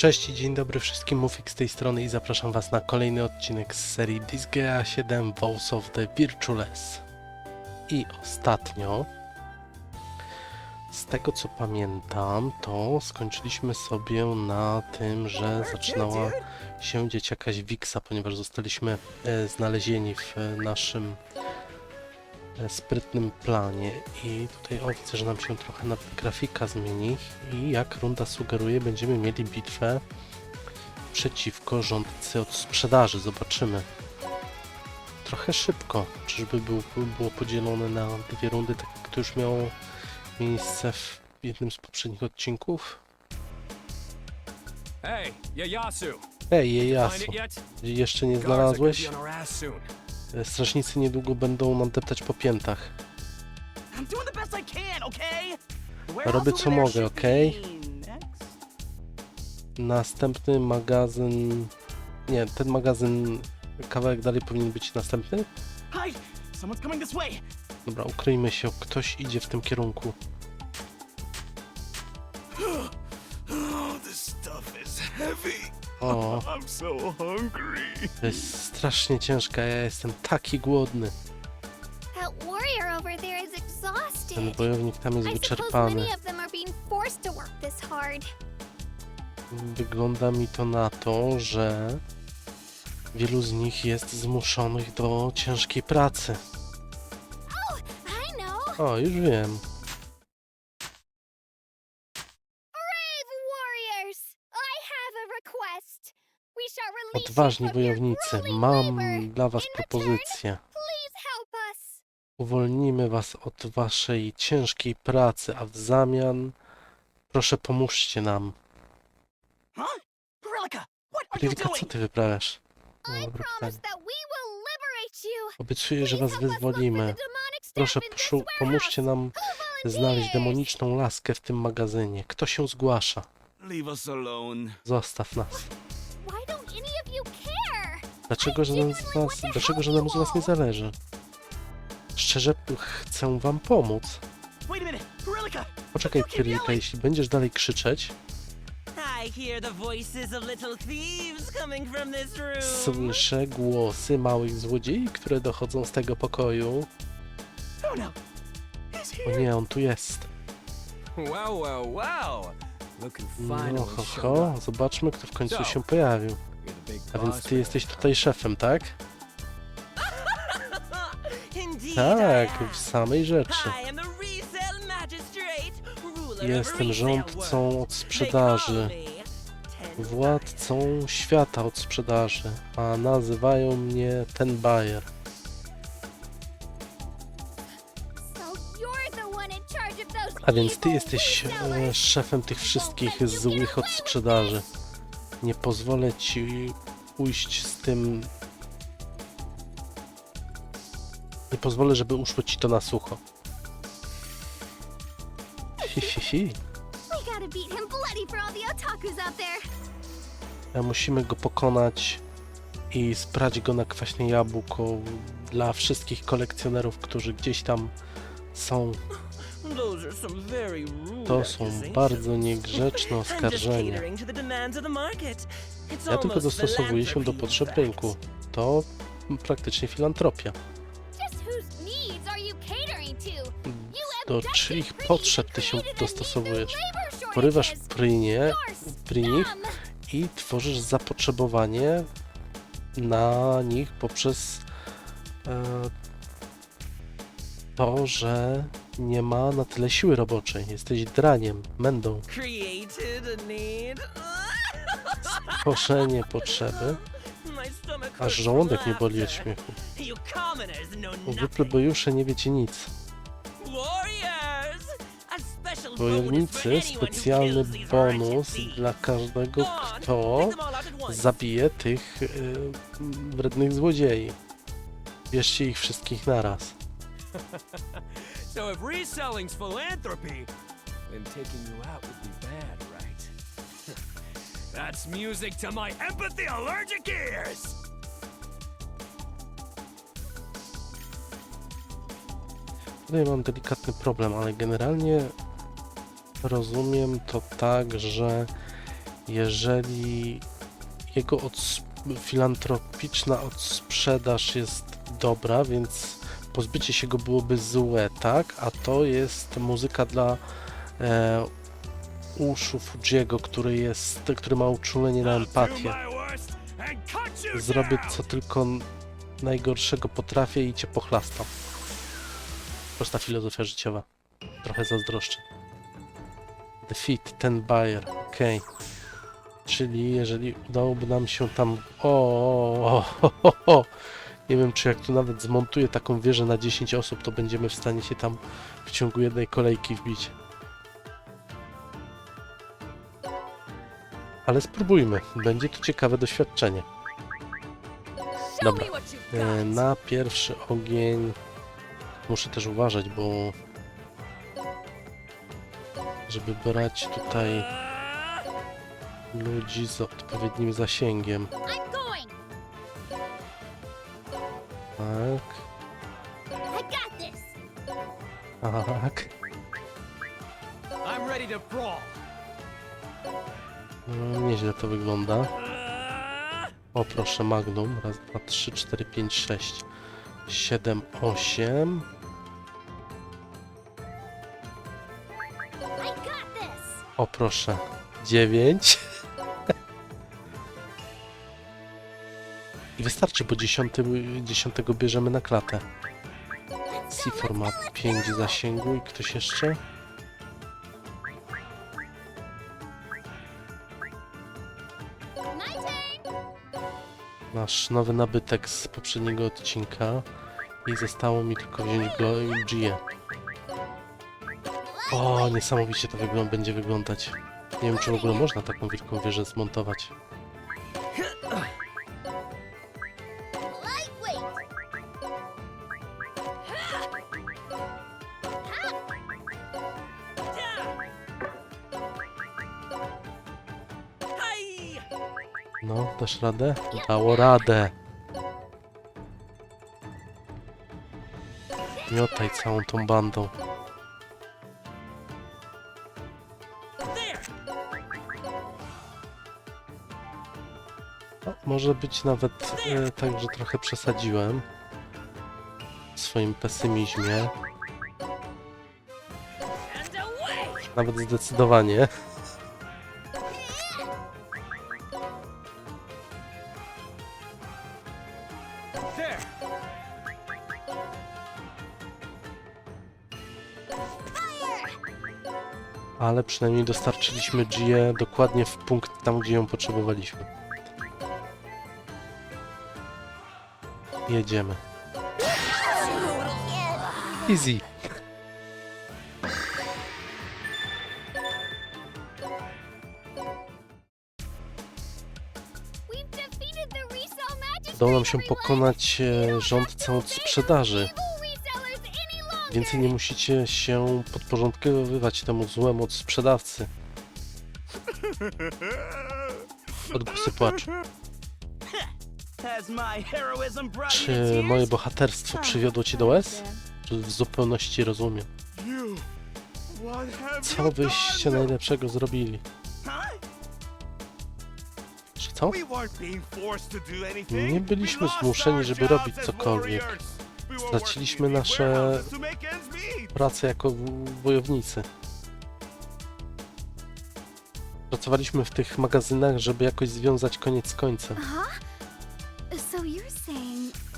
Cześć i dzień dobry wszystkim, Mufik z tej strony i zapraszam was na kolejny odcinek z serii Disgaea 7 Vows of the Virtueless. I ostatnio, z tego co pamiętam, to skończyliśmy sobie na tym, że zaczynała się dzieć jakaś wiksa, ponieważ zostaliśmy e, znalezieni w e, naszym sprytnym planie i tutaj o, widzę, że nam się trochę nad grafika zmieni i jak runda sugeruje będziemy mieli bitwę przeciwko rządcy od sprzedaży, zobaczymy. Trochę szybko, czyżby był, było podzielone na dwie rundy, tak jak to już miało miejsce w jednym z poprzednich odcinków? Hey, Yayasu. Ej, Jejasu, jeszcze nie znalazłeś? Strażnicy niedługo będą nam deptać po piętach. Robię co mogę, next. Następny magazyn... Nie, ten magazyn kawałek dalej powinien być następny? Dobra, ukryjmy się, ktoś idzie w tym kierunku. O, I'm so hungry. to jest strasznie ciężka, ja jestem taki głodny. That warrior over there is Ten exhausted. wojownik tam jest I suppose wyczerpany. many of them are being forced to work this hard. Wygląda mi to na to, że wielu z nich jest zmuszonych do ciężkiej pracy. I know. O, już wiem. Odważni wojownicy, mam dla was propozycję. Uwolnimy was od waszej ciężkiej pracy, a w zamian proszę pomóżcie nam. Rywka, co ty wyprawiasz? O, I Dobre promise pytanie. that we will liberate you. Obiecuję, że was wyzwolimy. Proszę, pomóżcie nam znaleźć demoniczną laskę w tym magazynie. Kto się zgłasza? Zostaw nas. Dlaczego, że nam z nas, dlaczego, że nam z was nie zależy? Szczerze, chcę wam pomóc. Poczekaj, Kirilka, jeśli będziesz dalej krzyczeć, słyszę głosy małych złodziei, które dochodzą z tego pokoju. Oh no! O nie, on tu jest. Wow, wow, wow. No ho, ho, zobaczmy, kto w końcu się pojawił. A więc ty jesteś tutaj szefem, tak? Tak, w samej rzeczy. Jestem rządcą od sprzedaży, władcą świata od sprzedaży, a nazywają mnie ten Bayer. A więc ty jesteś e, szefem tych wszystkich złych od sprzedaży. Nie pozwolę ci pójść z tym. Nie pozwolę, żeby uszło ci to na sucho. Hi, hi, hi. We gotta beat him bloody for all the otakus out there. A Musimy go pokonać i sprać go na kwaśne jabłko dla wszystkich kolekcjonerów, którzy gdzieś tam są. To są bardzo niegrzeczne oskarżenia. Ja tylko dostosowuję się do potrzeb rynku. To praktycznie filantropia. Do czyich potrzeb ty się dostosowujesz? Porywasz prynie, You're pry nich scum. i tworzysz zapotrzebowanie na nich poprzez e, to, że nie ma na tyle siły roboczej. Jesteś draniem, mędą. Koszenie potrzeby, aż żołądek nie boli od śmiechu. You commoners know Wy nothing. plebeusze nie wiecie nic. Wojownicy, specjalny bonus dla każdego, kto zabije tych y, wrednych złodziei. Bierzcie ich wszystkich naraz. So if reselling's philanthropy, then taking you out would be bad, right? That's music to my empathy allergic ears! Tutaj mam delikatny problem, ale generalnie rozumiem to tak, że jeżeli jego filantropiczna odsprzedaż jest dobra, więc pozbycie się go byłoby złe, tak? A to jest muzyka dla e, uszu Fujiego, który jest, który ma uczulenie na empatię. Zrobię co tylko najgorszego potrafię i cię pochlastam. Prosta filozofia życiowa. Trochę zazdroszczę. Defeat, ten buyer. Okej. Czyli jeżeli udałoby nam się tam... O, o, o, ho, ho. Nie wiem, czy jak tu nawet zmontuję taką wieżę na 10 osób, to będziemy w stanie się tam w ciągu jednej kolejki wbić. Ale spróbujmy. Będzie to ciekawe doświadczenie. Dobra. E, Na pierwszy ogień muszę też uważać, bo żeby brać tutaj ludzi z odpowiednim zasięgiem. Tak. I'm ready to brawl. No, nieźle to wygląda. O proszę, Magnum. Raz, dwa, trzy, cztery, pięć, sześć, siedem, osiem. O proszę, dziewięć. I wystarczy, bo dziesiąty, dziesiątego bierzemy na klatę. C4 ma 5 zasięgu i ktoś jeszcze? Nasz nowy nabytek z poprzedniego odcinka. I zostało mi tylko wziąć go i Gia. O, niesamowicie to wyglą- będzie wyglądać. Nie wiem, czy w ogóle można taką wielką wieżę zmontować. No, dasz radę? Dało radę. Miotaj całą tą bandą. No, może być nawet e, tak, że trochę przesadziłem w swoim pesymizmie. Nawet zdecydowanie. Ale przynajmniej dostarczyliśmy Gię dokładnie w punkt tam, gdzie ją potrzebowaliśmy. Jedziemy. Easy. Udało nam się pokonać e, rządcę od sprzedaży. Więcej nie musicie się podporządkowywać temu złemu od sprzedawcy. Odgłosy płaczu. Czy moje bohaterstwo przywiodło cię do łez? Czy w zupełności rozumiem. Co byście najlepszego zrobili? Czy co? Nie byliśmy zmuszeni, żeby robić cokolwiek. Straciliśmy nasze. Pracę jako wojownicy. Pracowaliśmy w tych magazynach, żeby jakoś związać koniec z końcem.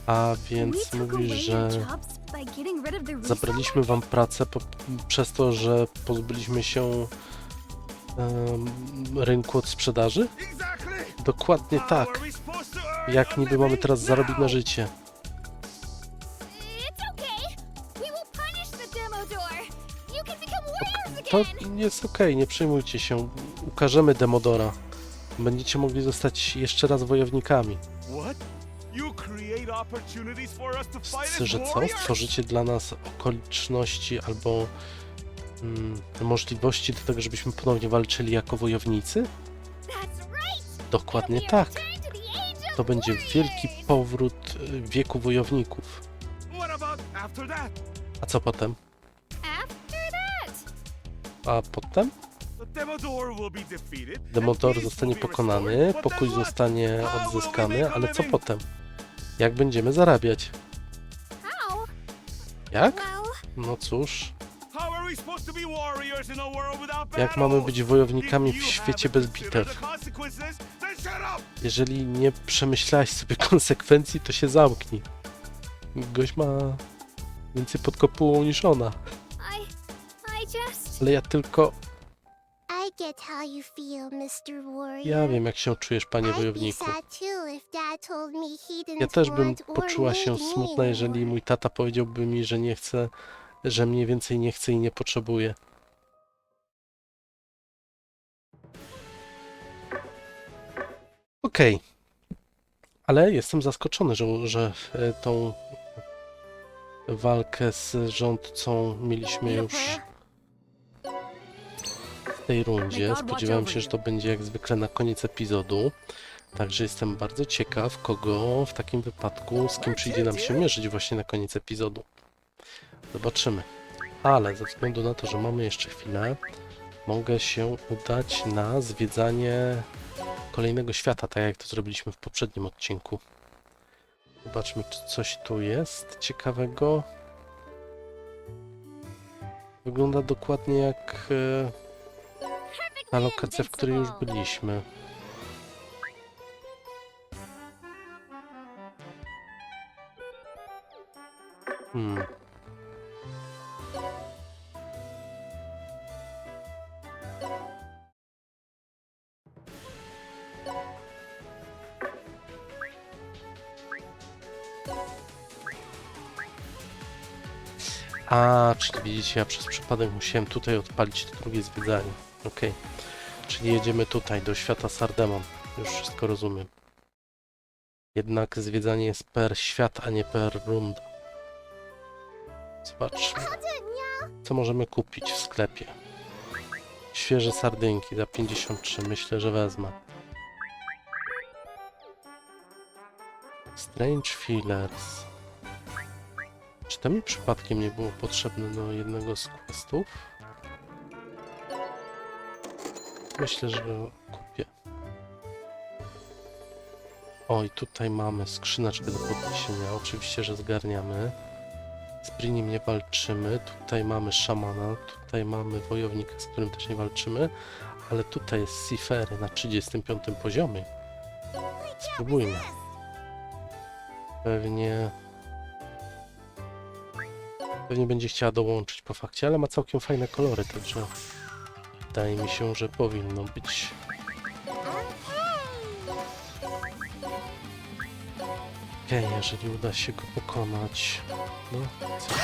A więc mówisz, że zabraliśmy wam pracę po, przez to, że pozbyliśmy się em, rynku od sprzedaży? Dokładnie tak. Jak niby mamy teraz zarobić na życie? To jest okej, nie przejmujcie się. Ukażemy Demodora. Będziecie mogli zostać jeszcze raz wojownikami. Że co? Stworzycie dla nas okoliczności albo mm, możliwości do tego, żebyśmy ponownie walczyli jako wojownicy? Dokładnie tak. to będzie wielki powrót y, wieku wojowników. A co potem? A potem? Peace zostanie pokonany, pokój zostanie odzyskany, ale co potem? Jak będziemy zarabiać? Jak? No cóż, jak mamy być wojownikami w świecie bez bitew? Jeżeli nie przemyślałeś sobie konsekwencji, to się zamknij. Gość ma więcej pod kopułą niż ona. I. I just. Ale ja tylko... Ja wiem, jak się czujesz, panie wojowniku. Ja też bym poczuła się smutna, jeżeli mój tata powiedziałby mi, że nie chce, że mnie więcej nie chce i nie potrzebuje. Okej. Ale jestem zaskoczony, że, że e, tą walkę z rządcą mieliśmy już tej rundzie. Spodziewałem się, że to będzie jak zwykle na koniec epizodu. Także jestem bardzo ciekaw, kogo w takim wypadku, z kim przyjdzie nam się mierzyć właśnie na koniec epizodu. Zobaczymy. Ale ze względu na to, że mamy jeszcze chwilę, mogę się udać na zwiedzanie kolejnego świata, tak jak to zrobiliśmy w poprzednim odcinku. Zobaczmy, czy coś tu jest ciekawego. Wygląda dokładnie jak ta lokacja, w której już byliśmy. Hmm. A, czyli widzicie, ja przez przypadek musiałem tutaj odpalić to drugie zwiedzanie. Okej. Czyli jedziemy tutaj, do świata Sardemon. Już wszystko rozumiem. Jednak zwiedzanie jest per świat, a nie per runda. Zobaczmy. Co możemy kupić w sklepie? Świeże sardynki za 53. Myślę, że wezmę. Strange Fillers. Czy to mi przypadkiem nie było potrzebne do jednego z questów? Myślę, że kupię. Oj, tutaj mamy skrzyneczkę do podniesienia. Oczywiście, że zgarniamy. Z Brinim nie walczymy. Tutaj mamy szamana. Tutaj mamy wojownika, z którym też nie walczymy. Ale tutaj jest Sifery na 35 poziomie. Spróbujmy. Pewnie... Pewnie będzie chciała dołączyć po fakcie, ale ma całkiem fajne kolory, także wydaje mi się, że powinno być. Okej, jeżeli uda się go pokonać. No, co?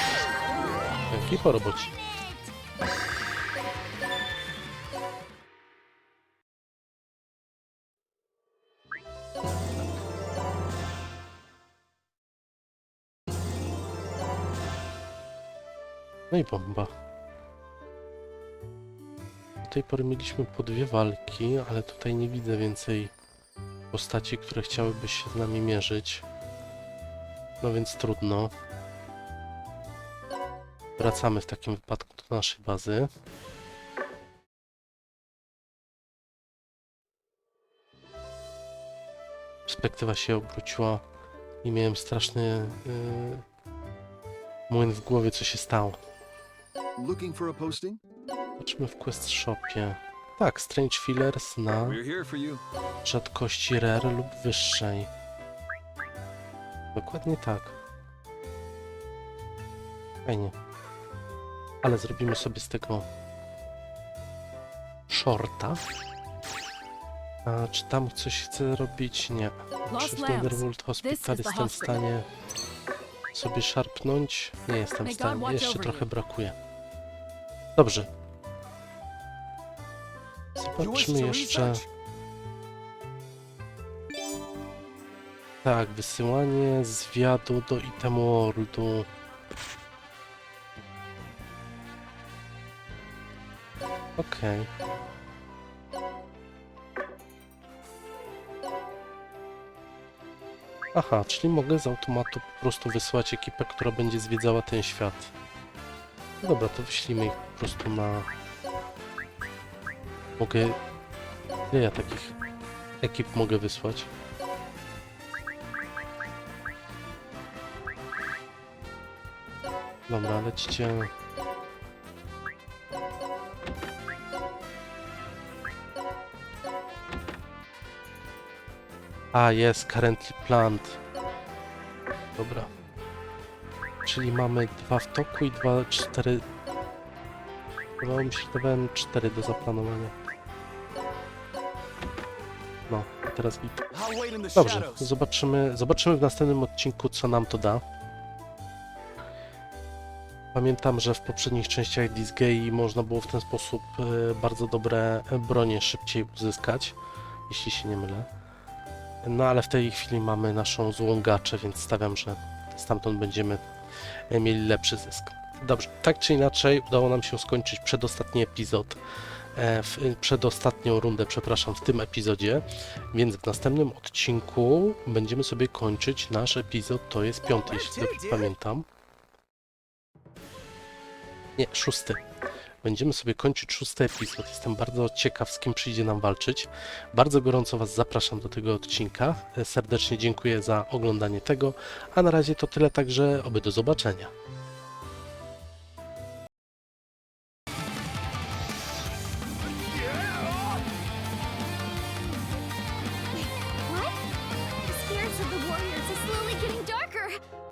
Dzięki po robocie. No i bomba. Do tej pory mieliśmy po dwie walki, ale tutaj nie widzę więcej postaci, które chciałyby się z nami mierzyć. No więc trudno. Wracamy w takim wypadku do naszej bazy. Perspektywa się obróciła i miałem straszny yy, młyn w głowie, co się stało. Looking for a posting? Zobaczmy w Quest Shopie. Tak, Strange Fillers na rzadkości rare lub wyższej. Dokładnie tak. Fajnie. Ale zrobimy sobie z tego shorta. A czy tam coś chcę robić? Nie. Czy w Netherworld Hospital jestem w stanie sobie szarpnąć? Nie jestem w stanie. Jeszcze trochę brakuje. Dobrze. To jeszcze. Tak, wysyłanie zwiadu do Item Worldu. Okej. Aha, czyli mogę z automatu po prostu wysłać ekipę, która będzie zwiedzała ten świat. Dobra, to wyślijmy ich po prostu na Mogę... Ile ja takich ekip mogę wysłać? Dobra, lecicie... A, jest, currently planned. Dobra. Czyli mamy dwa w toku i dwa, cztery... Wydawało mi się, że cztery do zaplanowania. Teraz the Dobrze, zobaczymy, zobaczymy w następnym odcinku, co nam to da. Pamiętam, że w poprzednich częściach Disgaea można było w ten sposób e, bardzo dobre bronie szybciej uzyskać, jeśli się nie mylę. No ale w tej chwili mamy naszą złą gaczę, więc stawiam, że stamtąd będziemy e, mieli lepszy zysk. Dobrze, tak czy inaczej udało nam się skończyć przedostatni epizod, w, przedostatnią rundę, przepraszam, w tym epizodzie, więc w następnym odcinku będziemy sobie kończyć nasz epizod, to jest piąty, jeśli dobrze pamiętam. Nie, szósty. Będziemy sobie kończyć szósty epizod. Jestem bardzo ciekaw, z kim przyjdzie nam walczyć. Bardzo gorąco Was zapraszam do tego odcinka. E, Serdecznie dziękuję za oglądanie tego, a na razie to tyle, także oby do zobaczenia.